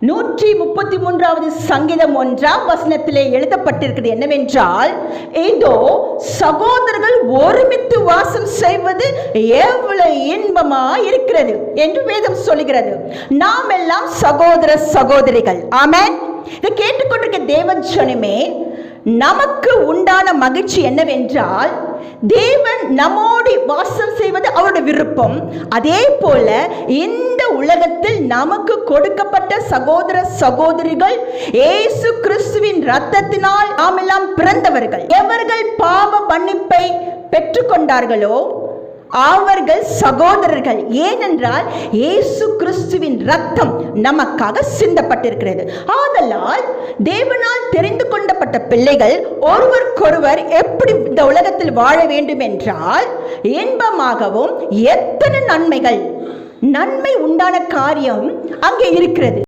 நூற்றி முப்பத்தி மூன்றாவது சங்கீதம் ஒன்றாம் வசனத்திலே எழுதப்பட்டிருக்கிறது என்னவென்றால் இதோ சகோதரர்கள் ஒருமித்து வாசம் செய்வது எவ்வளவு இன்பமா இருக்கிறது என்று வேதம் சொல்லுகிறது. நாம் எல்லாம் சகோதர சகோதரிகள். ஆமேன். இதை கேட்டுக்கொண்டிருக்க தேவன் சொன்னமே நமக்கு உண்டான மகிழ்ச்சி என்னவென்றால் தேவன் நம்மோடு வாசம் செய்வது அவருடைய விருப்பம். அதே போல இந்த உலகத்தில் நமக்கு கொடுக்கப்பட்ட சகோதர சகோதரிகள் ஏசு கிறிஸ்துவின் ரத்தத்தினால் நாம் எல்லாம் பிறந்தவர்கள். எவர்கள் பாவ மன்னிப்பை பெற்றுக்கொண்டார்களோ அவர்கள் சகோதரர்கள். ஏனென்றால் இயேசு கிறிஸ்துவின் ரத்தம் நமக்காக சிந்தப்பட்டிருக்கிறது. ஆதலால் தேவனால் தெரிந்து கொண்டப்பட்ட பிள்ளைகள் ஒருவருக்கொருவர் எப்படி இந்த உலகத்தில் வாழ வேண்டும் என்றால் இன்பமாகவும் எத்தனை நன்மைகள் நன்மை உண்டான காரியம் அங்கே இருக்கிறது.